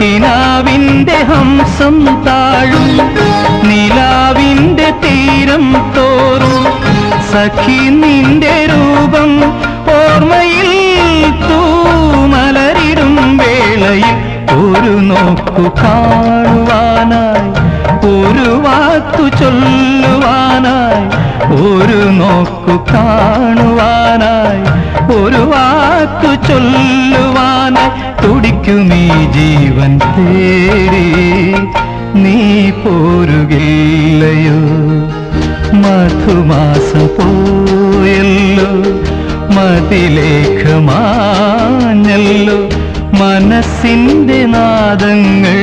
കിനാവിന്റെ ഹംസം താഴും. നിലാവിന്റെ തീരം തോറും. സഖി നിന്റെ രൂപം ഓർമ്മയിൽ തൂമലരിടും വേളയിൽ. ഒരു നോക്കു കാണുവാനായി ഒരു വാത്തു ചൊല്ലുവാനായി ഒരു നോക്കു കാണുവാനായി ഒരു വാത്തു ചൊല്ലുവാനായി തുടിക്കുമീ ജീവൻ തേടി നീ പോരുകില്ലയോ? മധുമാസം പോയല്ലോ മതിലേഖമാഞ്ഞല്ലോ മനസ്സിന്റെ നാദങ്ങൾ